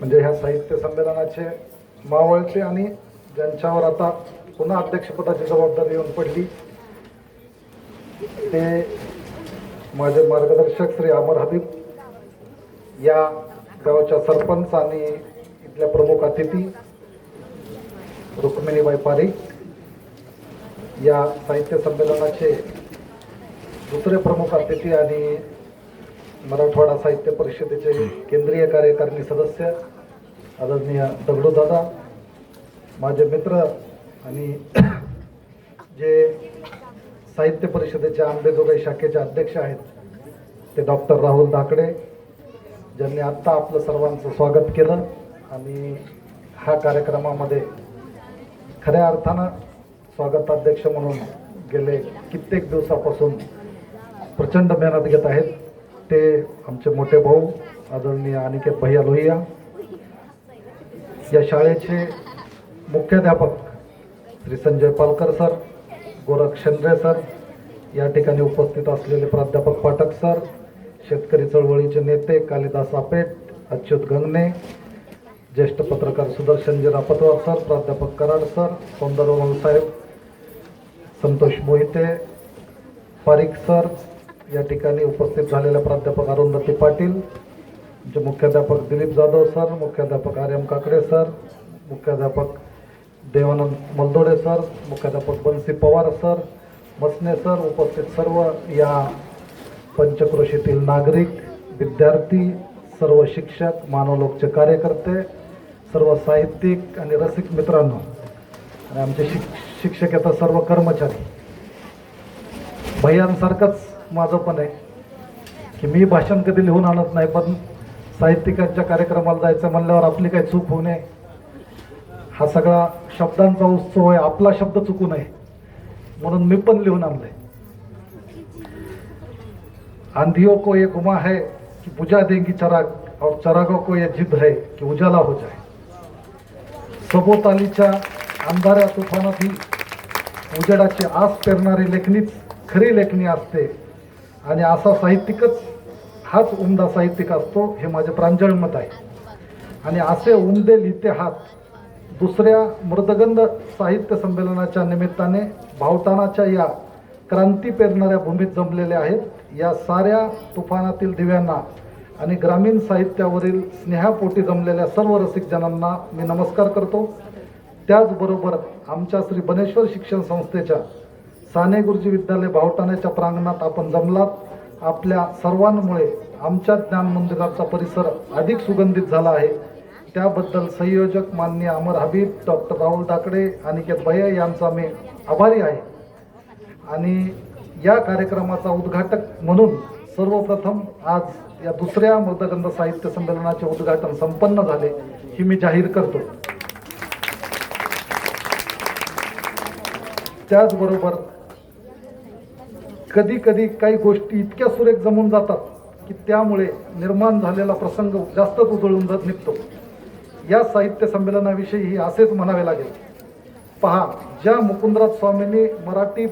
म्हणजे ह्या साहित्य संमेलनाचे मावळचे आणि ज्यांच्यावर आता पुन्हा अध्यक्षपदाची जबाबदारी येऊन पडली ते माझे मार्गदर्शक श्री अमर हबीब या गावच्या सरपंच आणि इथल्या प्रमुख अतिथी रुक्मिणीबाई पारिक या साहित्य संमेलनाचे दुसरे प्रमुख अतिथी आणि मराठवाडा साहित्य परिषदेचे केंद्रीय कार्यकारिणी सदस्य आदरणीय दगडूदादा माझे मित्र आणि जे साहित्य परिषदेच्या आंबेजोगाई शाखेचे अध्यक्ष आहेत ते डॉक्टर राहुल धाकडे ज्यांनी आत्ता आपलं सर्वांचं स्वागत केलं आणि हा कार्यक्रमामध्ये खऱ्या अर्थानं स्वागताध्यक्ष म्हणून गेले कित्येक दिवसापासून प्रचंड मेहनत घेत आहेत. ते आमचे मोठे भाऊ आदरणीय अनिकेत भैया लोहिया या शाळेचे मुख्याध्यापक श्री संजय पालकर सर गोरख शेंद्रे सर या ठिकाणी उपस्थित असलेले प्राध्यापक पाठक सर शेतकरी चळवळीचे नेते कालिदास आपेट अच्युत गंगणे ज्येष्ठ पत्रकार सुदर्शनजी रापतवार सर प्राध्यापक कराड सर सौंदर्य साहेब संतोष मोहिते पारिक सर या ठिकाणी उपस्थित झालेल्या प्राध्यापक अरुंधती पाटील जे मुख्याध्यापक दिलीप जाधव सर मुख्याध्यापक आर्यम काकडे सर मुख्याध्यापक देवानंद मलदोडे सर मुख्याध्यापक बन्सी पवार सर मसने सर उपस्थित सर्व या पंचक्रोशीतील नागरिक विद्यार्थी सर्व शिक्षक मानवलोकचे कार्यकर्ते सर्व साहित्यिक आणि रसिक मित्रांनो आणि आमचे शिक शिक्षक येतात सर्व कर्मचारी. भैयांसारखंच माझं पण आहे. की मी भाषण कधी लिहून आणत नाही पण साहित्यिकांच्या कार्यक्रमाला जायचं म्हणल्यावर आपली काही चूक होऊ नये. हा सगळा शब्दांचा उत्सव आहे आपला शब्द चुकू नये. म्हणून मी पण लिहून आणलंय. आंधियों को ये गुमा है कि बुझा देंगी चराग और चरागों को ये जिद है कि उजाला हो जाए. सभोवतालीच्या अंधाऱ्या तुफानातही उजेडाची आस पेरणारी लेखणीच खरी लेखणी असते. आणि असा साहित्यिकच हाच उमदा साहित्यिक असतो हे माझे प्रांजळ मत आहे. आणि असे उमदे लिहिते हात दुसऱ्या मृदगंध साहित्य संमेलनाच्या निमित्ताने भावतानाच्या या क्रांती पेरणाऱ्या भूमीत जमलेले आहेत या साऱ्या तुफानातील दिव्यांना आणि ग्रामीण साहित्यावरील स्नेहापोटी जमलेल्या सर्व रसिकजनांना मी नमस्कार करतो. त्याचबरोबर आमच्या श्री बनेश्वर शिक्षण संस्थेच्या साने गुरुजी विद्यालय भावटाण्याच्या प्रांगणात आपण जमलात. आपल्या सर्वांमुळे आमच्या ज्ञान मंदिराचा परिसर अधिक सुगंधित झाला आहे. त्याबद्दल संयोजक मान्य अमर हबीब डॉक्टर राहुल दाकडे अनिकेत भैया यांचा मी आभारी आहे. आणि या कार्यक्रमाचा उद्घाटक म्हणून सर्वप्रथम आज या दुसऱ्या मृदगंध साहित्य संमेलनाचे उद्घाटन संपन्न झाले ही मी जाहीर करतो. त्याचबरोबर कधी कधी काही गोष्टी इतक्या सुरेख जमून जातात की त्यामुळे निर्माण झालेला प्रसंग जास्तच उजळून जात निघतो. या साहित्य संमेलनाविषयी असेच म्हणावे लागेल. पहा ज्या मुकुंदराज स्वामींनी मराठी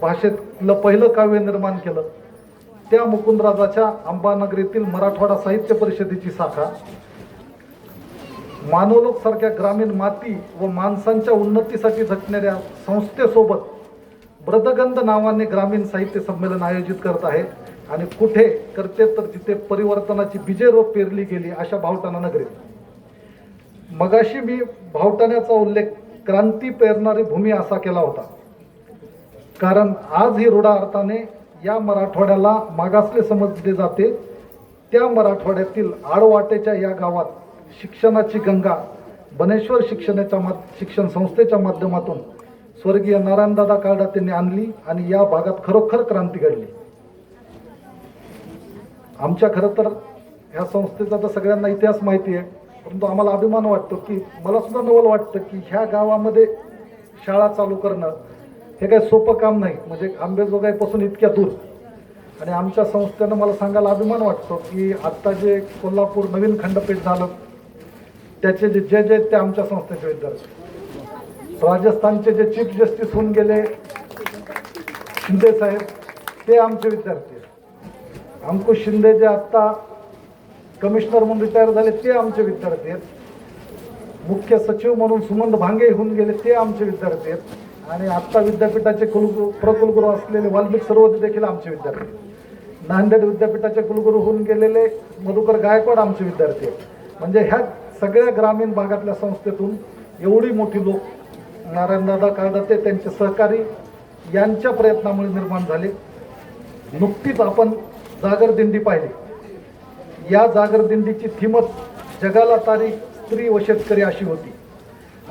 भाषेतलं पहिलं काव्य निर्माण केलं त्या मुकुंदराजाच्या अंबानगरीतील मराठवाडा साहित्य परिषदेची शाखा मानवलोकसारख्या ग्रामीण माती व माणसांच्या उन्नतीसाठी झटणाऱ्या संस्थेसोबत ब्रदगंध नावाने ग्रामीण साहित्य संमेलन आयोजित करत आहे आणि कुठे करते तर तिथे परिवर्तनाची बीजे रोप पेरली गेली अशा भावटाणा नगरीत. मगाशी मी भावटाण्याचा उल्लेख क्रांती पेरणारी भूमी असा केला होता. कारण आज ही रूढा अर्थाने या मराठवाड्याला मागासले समजले जाते. त्या मराठवाड्यातील आडवाटेच्या या गावात शिक्षणाची गंगा बनेश्वर शिक्षणाच्या मा शिक्षण संस्थेच्या माध्यमातून स्वर्गीय नारायणदादा कार्डा त्यांनी आणली आणि या भागात खरोखर क्रांती घडली. आमच्या खरं तर ह्या संस्थेचा तर सगळ्यांना इतिहास माहिती आहे. परंतु आम्हाला अभिमान वाटतो की मला सुद्धा नवल वाटतं की ह्या गावामध्ये शाळा चालू करणं हे काही सोपं काम नाही. म्हणजे आंबेजोगाईपासून इतक्या दूर. आणि आमच्या संस्थेनं मला सांगायला अभिमान वाटतो की आत्ता जे कोल्हापूर नवीन खंडपीठ झालं त्याचे जे जय जे ते आमच्या संस्थेचे विद्यार्थी. राजस्थानचे जे चीफ जस्टिस होऊन गेले शिंदे साहेब ते आमचे विद्यार्थी आहेत. अंकुश शिंदे जे आत्ता कमिशनर म्हणून रिटायर झाले ते आमचे विद्यार्थी आहेत. मुख्य सचिव म्हणून सुमंत भांगे होऊन गेले ते आमचे विद्यार्थी आहेत. आणि आत्ता विद्यापीठाचे कुलगुरू प्रकुलगुरू असलेले वाल्मिक सरोवती देखील आमचे विद्यार्थी आहेत. नांदेड विद्यापीठाचे कुलगुरू होऊन गेलेले मधुकर गायकवाड आमचे विद्यार्थी आहेत. म्हणजे ह्या सगळ्या ग्रामीण भागातल्या संस्थेतून एवढी मोठी लोक नारायणदादा काळदाते त्यांचे सहकारी यांच्या प्रयत्नामुळे निर्माण झाले. नुकतीच आपण जागर दिंडी पाहिली. या जागर दिंडीची थीमच जगाला तारीख स्त्री व शेतकरी अशी होती.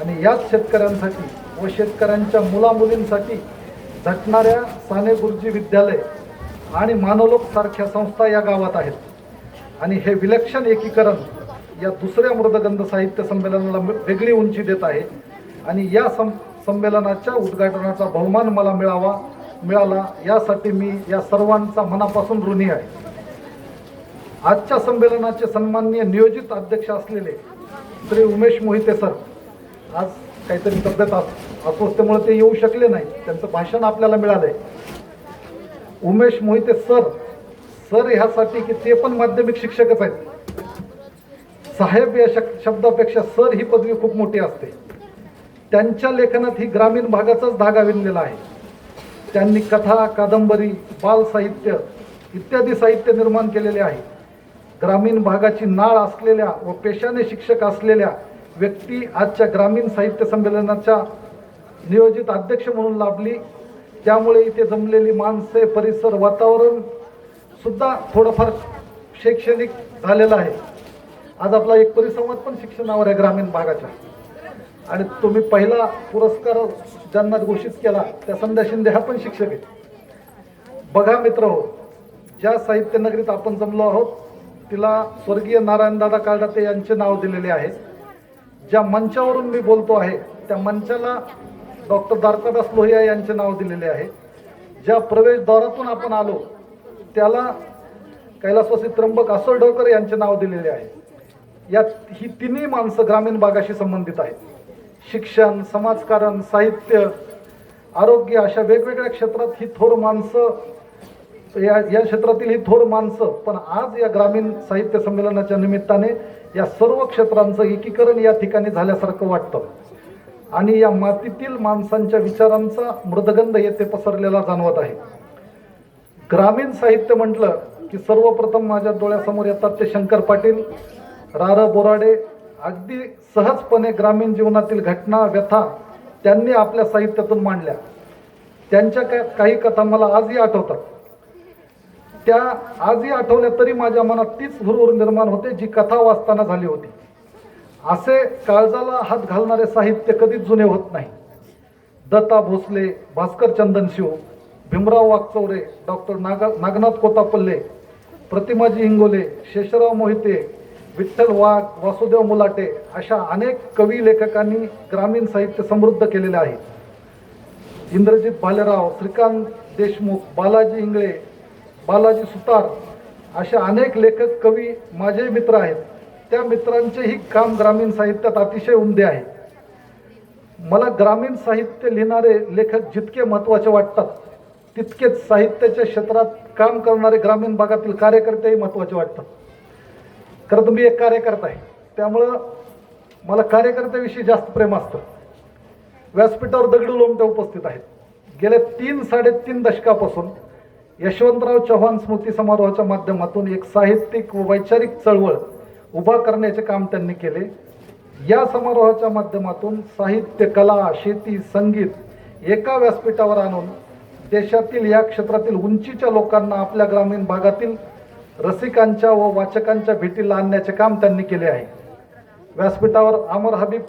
आणि याच शेतकऱ्यांसाठी व शेतकऱ्यांच्या मुलामुलींसाठी झटणाऱ्या साने गुरुजी विद्यालय आणि मानवलोकसारख्या संस्था या गावात आहेत. आणि हे विलक्षण एकीकरण या दुसऱ्या मृदगंध साहित्य संमेलनाला वेगळी उंची देत आहे. आणि या सं संमेलनाच्या उद्घाटनाचा बहुमान मला मिळावा मिळाला. यासाठी मी या सर्वांचा मनापासून ऋणी आहे. आजच्या संमेलनाचे सन्माननीय नियोजित अध्यक्ष असलेले श्री उमेश मोहिते सर आज काहीतरी तब्येत अस- अस्वस्थतेमुळे ते येऊ शकले नाही त्यांचं भाषण आपल्याला मिळालंय. उमेश मोहिते सर सर ह्यासाठी की ते पण माध्यमिक शिक्षकच आहेत. साहेब या शब्दापेक्षा सर ही पदवी खूप मोठी असते. त्यांच्या लेखनात ही ग्रामीण भागाचाच धागा विणलेला आहे. त्यांनी कथा कादंबरी बाल साहित्य इत्यादी साहित्य निर्माण केलेले आहे. ग्रामीण भागाची नाळ असलेल्या व पेशाने शिक्षक असलेल्या व्यक्ती आजच्या ग्रामीण साहित्य संमेलनाच्या नियोजित अध्यक्ष म्हणून लाभली. त्यामुळे इथे जमलेली माणसे परिसर वातावरण सुद्धा थोडंफार शैक्षणिक झालेलं आहे. आज आपला एक परिसंवाद पण शिक्षणावर आहे ग्रामीण भागाच्या. आणि तुम्ही पहिला पुरस्कार ज्यांना घोषित केला त्या संध्या शिंदे ह्या पण शिक्षक आहेत बघा मित्र हो ज्या साहित्य नगरीत आपण जमलो आहोत तिला स्वर्गीय नारायणदादा काळदाते यांचे नाव दिलेले आहे. ज्या मंचावरून मी बोलतो आहे त्या मंचाला डॉक्टर द्वारकादास लोहिया यांचे नाव दिलेले आहे. ज्या प्रवेशद्वारातून आपण आलो त्याला कैलासवासी त्र्यंबक असोलडकर यांचे नाव दिलेले आहे. यात ही तिन्ही माणसं ग्रामीण भागाशी संबंधित आहेत. शिक्षण समाजकारण साहित्य आरोग्य अशा वेगवेगळ्या क्षेत्रात ही थोर माणसं या या क्षेत्रातील ही थोर माणसं पण आज या ग्रामीण साहित्य संमेलनाच्या निमित्ताने या सर्व क्षेत्रांचं एकीकरण या ठिकाणी झाल्यासारखं वाटतं. आणि या मातीतील माणसांच्या विचारांचा मृदगंध येथे पसरलेला जाणवत आहे. ग्रामीण साहित्य म्हटलं की सर्वप्रथम माझ्या डोळ्यासमोर येतात ते शंकर पाटील रार बोराडे अगदी सहजपणे ग्रामीण जीवनातील घटना व्यथा त्यांनी आपल्या साहित्यातून मांडल्या. त्यांच्या का काही कथा मला आजही आठवतात. त्या आजही आठवल्या तरी माझ्या मनात तीच हुरहुर निर्माण होते जी कथा वाचताना झाली होती. असे काळजाला हात घालणारे साहित्य कधीच जुने होत नाही. दत्ता भोसले भास्कर चंदनशिव भीमराव वागचौरे डॉक्टर नाग नागनाथ कोतापल्ले प्रतिमाजी हिंगोले शेषराव मोहिते विठ्ठल वाघ वासुदेव मुलाटे अशा अनेक कवी लेखकांनी ग्रामीण साहित्य समृद्ध केलेले आहे. इंद्रजित भालेराव श्रीकांत देशमुख बालाजी इंगळे बालाजी सुतार अशा अनेक लेखक कवी माझे मित्र आहेत. त्या मित्रांचेही काम ग्रामीण साहित्यात अतिशय उमदे आहे. मला ग्रामीण साहित्य लिहिणारे लेखक जितके महत्त्वाचे वाटतात तितकेच साहित्याच्या क्षेत्रात काम करणारे ग्रामीण भागातील कार्यकर्तेही महत्त्वाचे वाटतात. खरं तर मी एक कार्यकर्ता आहे. त्यामुळं मला कार्यकर्त्याविषयी जास्त प्रेम असतं. व्यासपीठावर दगडू लोमट्या उपस्थित आहेत. गेल्या तीन साडेतीन दशकापासून यशवंतराव चव्हाण स्मृती समारोहाच्या माध्यमातून एक साहित्यिक व वैचारिक चळवळ उभा करण्याचे काम त्यांनी केले. या समारोहाच्या माध्यमातून साहित्य कला शेती संगीत एका व्यासपीठावर आणून देशातील या क्षेत्रातील उंचीच्या लोकांना आपल्या ग्रामीण भागातील रसिकांच्या व वाचकांच्या भेटीला आणण्याचे काम त्यांनी केले आहे. व्यासपीठावर अमर हबीब